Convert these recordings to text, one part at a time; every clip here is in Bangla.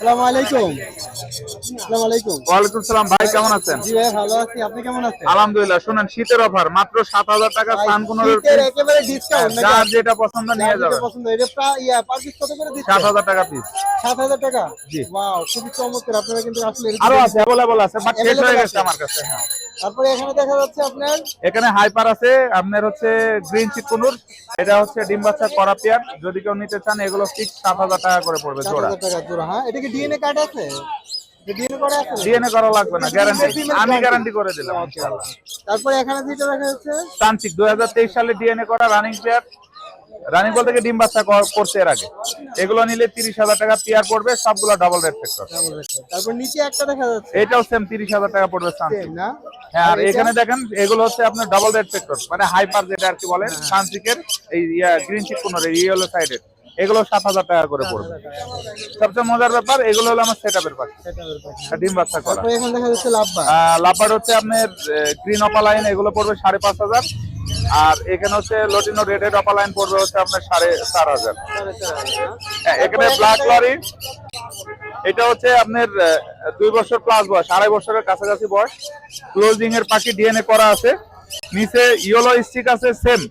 আসসালামু আলাইকুম। আসসালামু আলাইকুম। ওয়ালাইকুম সালাম ভাই কেমন আছেন? জি ভাই ভালো আছি। আপনি কেমন আছেন? আলহামদুলিল্লাহ শুনেন শীতের অফার মাত্র সাত হাজার টাকা সান কোনো একেবারে ডিসকাউন্ট যার যেটা পছন্দ নিয়ে পছন্দ এটা প্রায় ইয়া পার পিস কত করে টাকা পিস জি। ওয়াও খুবই চমৎকার। আপনারা কিন্তু আসলে আরও আছে অ্যাভেলেবল আছে বাট শেষ হয়ে গেছে আছে। আমার কাছে হ্যাঁ। তারপরে এখানে দেখা যাচ্ছে আপনার এখানে হাইপার আছে আপনার হচ্ছে গ্রিন চিকুনুর। এটা হচ্ছে ডিম বাচ্চা করা পেয়ার। যদি কেউ নিতে চান এগুলো ঠিক সাত হাজার টাকা করে পড়বে জোড়া। টাকা জোড়া হ্যাঁ? এটা কি ডিএনএ কার্ড আছে? ডিএনএ করা আছে? ডিএনএ করা লাগবে না গ্যারান্টি আমি গ্যারান্টি করে দিলাম Okay, ইনশাআল্লাহ okay. তারপরে এখানে যেটা দেখা যাচ্ছে? তান্ত্রিক দুই হাজার তেইশ সালে ডিএনএ করা রানিং পেয়ার রানিং ডিম বাচ্চা করছে এর আগে। এগুলো নিলে তিরিশ হাজার টাকা পেয়ার পড়বে সবগুলো ডাবল ফ্যাক্টর তারপর নিচে একটা দেখা যাচ্ছে। এটাও সেম তিরিশ হাজার টাকা পড়বে না? আর এখানে দেখেন এগুলো হচ্ছে আপনার ডাবল রেড ফ্যাক্টর মানে হাইপার যেটা আর কি বলেন তান্ত্রিকের এই গ্রিন চিক কোন ইয়েলো সাইডের এগুলো সাত হাজার টাকা করে পড়বে। সবচেয়ে মজার ব্যাপার এগুলো হলো আমার সেট আপের পাখি। ডিম বাচ্চা করা। লাপার হচ্ছে আপনার গ্রিন অপালাইন এগুলো পড়বে সাড়ে পাঁচ হাজার। আর এখানে হচ্ছে লটিনো রেডেড অপালাইন পড়বে হচ্ছে আপনার সাড়ে চার হাজার। হ্যাঁ, এখানে ব্ল্যাক লরি এটা হচ্ছে আপনার দুই বছর প্লাস বয়স আড়াই বছরের কাছাকাছি বয়স। ক্লোজিং এর পাখি ডিএনএ করা আছে। নিচে ইয়েলো স্টিক আছে সেম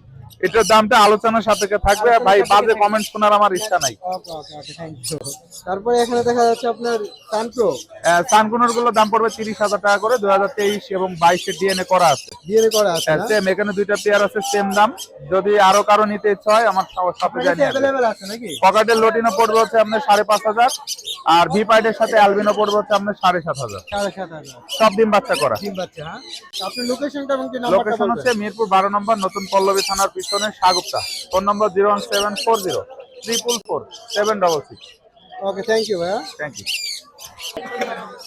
এটার দামটা আলোচনার সাপেক্ষে থাকবে। ভাই বাজে কমেন্ট শোনার আমার ইচ্ছা নাই। তারপরে এখানে দেখা যাচ্ছে আপনার সানপ্রো সানকুনারগুলো দাম পড়বে তিরিশ হাজার টাকা করে দুই হাজার তেইশ এবং বাইশের ডিএনএ করা আছে। ডিএনএ করা আছে সেম এখানে দুইটা পেয়ার আছে সেম দাম। যদি আরও কারও নিতে ইচ্ছা হয় আমার সাথে জানিয়ে পকেটের লটিনো পড়বে হচ্ছে আপনার সাড়ে পাঁচ হাজার। আর ভি পাইডের সাথে অ্যালবিনো পড়বে হচ্ছে আপনার সাড়ে সাত হাজার। সব ডিম বাচ্চা করা। বাচ্চা হ্যাঁ? লোকেশনটা এবং লোকেশন হচ্ছে মিরপুর বারো নম্বর নতুন পল্লবী থানার পিছনে Shagufta. Phone number zero one seven four zero triple four seven double six okay thank you ভাইয়া। Thank you